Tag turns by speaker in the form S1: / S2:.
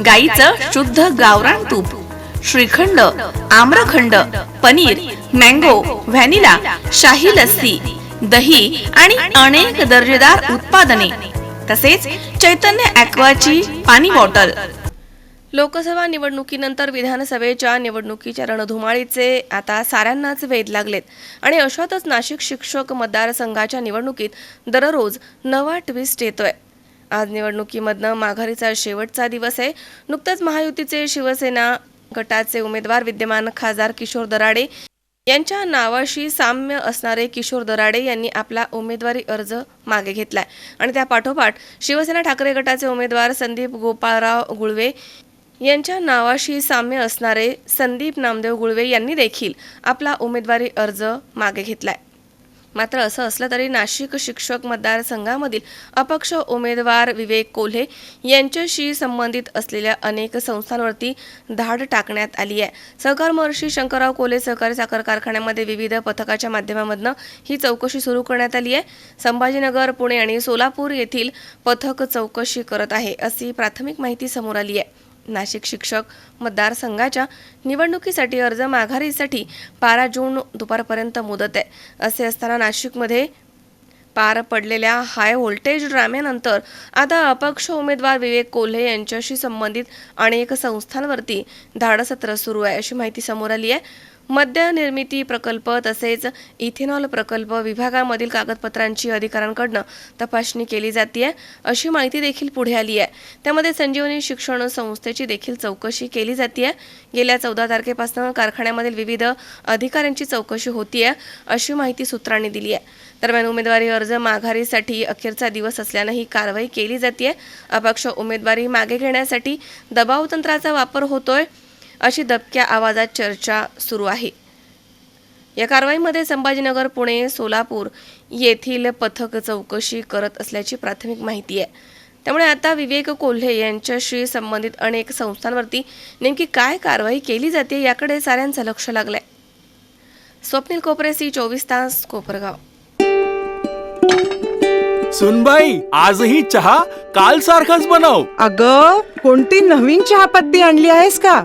S1: गाईचं शुद्ध गावरान तूप श्रीखंड आम्रखंड पनीर मँगो व्हॅनिला शाही लस्सी दही आणि अनेक दर्जेदार उत्पादने तसेच चैतन्य ॲक्वाची पाणी बॉटल.
S2: लोकसभा निवडणुकीनंतर विधानसभेच्या निवडणुकीच्या रणधुमाळीचे आता साऱ्यांनाच वेध लागलेत. आणि अशातच नाशिक शिक्षक मतदारसंघाच्या निवडणुकीत दररोज नवा ट्विस्ट येतोय. आज निवडणुकीमधनं माघारीचा शेवटचा दिवस आहे. नुकतंच महायुतीचे शिवसेना गटाचे उमेदवार विद्यमान खासदार किशोर दराडे यांच्या नावाशी साम्य असणारे किशोर दराडे यांनी आपला उमेदवारी अर्ज मागे घेतलाय. आणि त्या पाठोपाठ शिवसेना ठाकरे गटाचे उमेदवार संदीप गोपाळराव गुळवे यांच्या नावाशी साम्य असणारे संदीप नामदेव गुळवे यांनी देखील आपला उमेदवारी अर्ज मागे घेतलाय. मात्र असं असलं तरी नाशिक शिक्षक मतदारसंघामधील अपक्ष उमेदवार विवेक कोल्हे यांच्याशी संबंधित असलेल्या अनेक संस्थांवरती धाड टाकण्यात आली आहे. सहकार महर्षी शंकरराव कोल्हे सहकारी साखर कारखान्यामध्ये विविध पथकाच्या माध्यमामधनं ही चौकशी सुरू करण्यात आली आहे. संभाजीनगर पुणे आणि सोलापूर येथील पथक चौकशी करत आहे अशी प्राथमिक माहिती समोर आली आहे. नाशिक शिक्षक मतदारसंघाच्या निवडणुकीसाठी अर्ज माघारीसाठी बारा जून दुपारपर्यंत मुदत आहे. असे असताना नाशिकमध्ये पार पडलेल्या हाय व्होल्टेज ड्राम्यानंतर आता अपक्ष उमेदवार विवेक कोल्हे यांच्याशी संबंधित अनेक संस्थांवरती धाडसत्र सुरू आहे अशी माहिती समोर आली आहे. मद्य निर्मिती प्रकल्प तसेच इथेनॉल प्रकल्प विभागामधील कागदपत्रांची अधिकाऱ्यांकडनं तपासणी केली जाते अशी माहिती देखील पुढे आली आहे. त्यामध्ये संजीवनी शिक्षण संस्थेची देखील चौकशी केली जाते गेल्या चौदा तारखेपासून कारखान्यामधील विविध अधिकाऱ्यांची चौकशी होतीये अशी माहिती सूत्रांनी दिली आहे दरम्यान उमेदवारी अर्ज माघारीसाठी अखेरचा दिवस असल्यानं ही कारवाई केली जाते अपक्ष उमेदवारी मागे घेण्यासाठी दबाव तंत्राचा वापर होतोय. अशी दबक्या आवाजात चर्चा सुरू आहे. या कारवाईमध्ये संभाजीनगर पुणे सोलापूर येथील पथक चौकशी करत असल्याची प्राथमिक माहिती आहे. त्यामुळे आता विवेक कोल्हे यांच्याशी संबंधित अनेक संस्थांवरती नेमकी काय कारवाई केली जाते याकडे साऱ्यांचं लक्ष लागलंय. स्वप्नील कोपरे सी चोवीस तास कोपरगाव.
S3: सुनबाई आजही चहा काल सारखाच बनव.
S4: अग कोणती नवीन चहापत्ती आणली आहेस का?